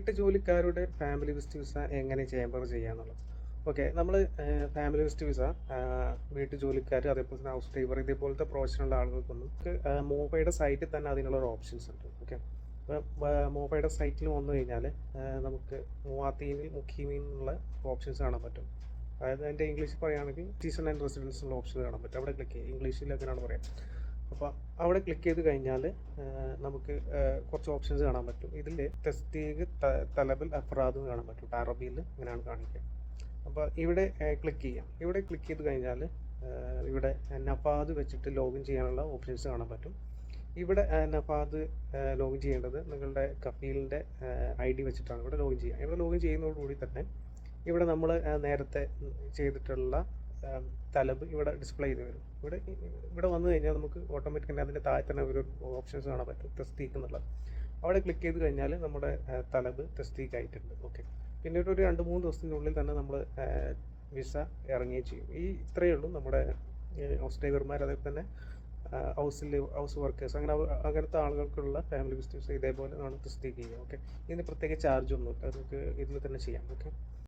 വീട്ടു ജോലിക്കാരുടെ family visit visa എങ്ങനെ ചേംബർ ചെയ്യാന്നുള്ളത്. ഓക്കെ നമ്മൾ ഫാമിലി വിസിറ്റ് വിസ വീട്ടു ജോലിക്കാർ അതേപോലെ തന്നെ ഹൗസ് ഡ്രൈവർ ഇതേപോലത്തെ പ്രൊഫഷനുള്ള ആളുകൾക്കൊന്നും മോഫയുടെ സൈറ്റിൽ തന്നെ അതിനുള്ള ഒരു ഓപ്ഷൻസ് ഉണ്ട്. ഓക്കെ മോഫയുടെ സൈറ്റിൽ വന്നു കഴിഞ്ഞാൽ നമുക്ക് മൂവാത്തീനിൽ മുഖീമീൻ എന്നുള്ള ഓപ്ഷൻസ് കാണാൻ പറ്റും. അതായത് അതിന്റെ ഇംഗ്ലീഷിൽ പറയുകയാണെങ്കിൽ സീസൺ ആൻഡ് റെസിഡൻസ് എന്നുള്ള ഓപ്ഷൻ കാണാൻ പറ്റും. അവിടെ ക്ലിക്ക് ചെയ്യുക ഇംഗ്ലീഷിൽ പറയാം. അപ്പോൾ അവിടെ ക്ലിക്ക് ചെയ്ത് കഴിഞ്ഞാൽ നമുക്ക് കുറച്ച് ഓപ്ഷൻസ് കാണാൻ പറ്റും. ഇതിൽ തസ്തീഗ് തലബിൽ അഫ്രാദും കാണാൻ പറ്റും. അറബിയിൽ ഇങ്ങനെയാണ് കാണിക്കുക. അപ്പോൾ ഇവിടെ ക്ലിക്ക് ചെയ്യാം. ഇവിടെ ക്ലിക്ക് ചെയ്ത് കഴിഞ്ഞാൽ ഇവിടെ നഫാദ് വെച്ചിട്ട് ലോഗിൻ ചെയ്യാനുള്ള ഓപ്ഷൻസ് കാണാൻ പറ്റും. ഇവിടെ നഫാദ് ലോഗിൻ ചെയ്യേണ്ടത് നിങ്ങളുടെ കഫീലിന്റെ ഐ ഡി വെച്ചിട്ടാണ് ഇവിടെ ലോഗിൻ ചെയ്യുക. ഇവിടെ ലോഗിൻ ചെയ്യുന്നതോടുകൂടി തന്നെ ഇവിടെ നമ്മൾ നേരത്തെ ചെയ്തിട്ടുള്ള തലബ് ഇവിടെ ഡിസ്പ്ലേ ചെയ്ത് വരും. ഇവിടെ ഇവിടെ വന്നു കഴിഞ്ഞാൽ നമുക്ക് ഓട്ടോമാറ്റിക്കലി അതിന്റെ താഴെ തന്നെ ഒരു ഓപ്ഷൻസ് കാണാൻ പറ്റും തസ്തീക്ക് എന്നുള്ളത്. അവിടെ ക്ലിക്ക് ചെയ്ത് കഴിഞ്ഞാൽ നമ്മുടെ തലബ് തസ്തീക്ക് ആയിട്ടുണ്ട്. ഓക്കെ പിന്നീട് ഒരു രണ്ട് മൂന്ന് ദിവസത്തിനുള്ളിൽ തന്നെ നമ്മൾ വിസ ഇറങ്ങുകയും ചെയ്യും. ഈ ഇത്രയേ ഉള്ളൂ നമ്മുടെ ഹൗസ് ഡ്രൈവർമാർ അതേപോലെ തന്നെ ഹൗസിൽ ഹൗസ് വർക്കേഴ്സ് അങ്ങനെ അങ്ങനത്തെ ആളുകൾക്കുള്ള ഫാമിലി ബിസിനസ് ഇതേപോലെ നമ്മൾ തസ്തീക്ക് ചെയ്യുക. ഓക്കെ ഇതിന് പ്രത്യേക ചാർജ് ഒന്നും ഇല്ല. നമുക്ക് ഇതിൽ തന്നെ ചെയ്യാം. ഓക്കെ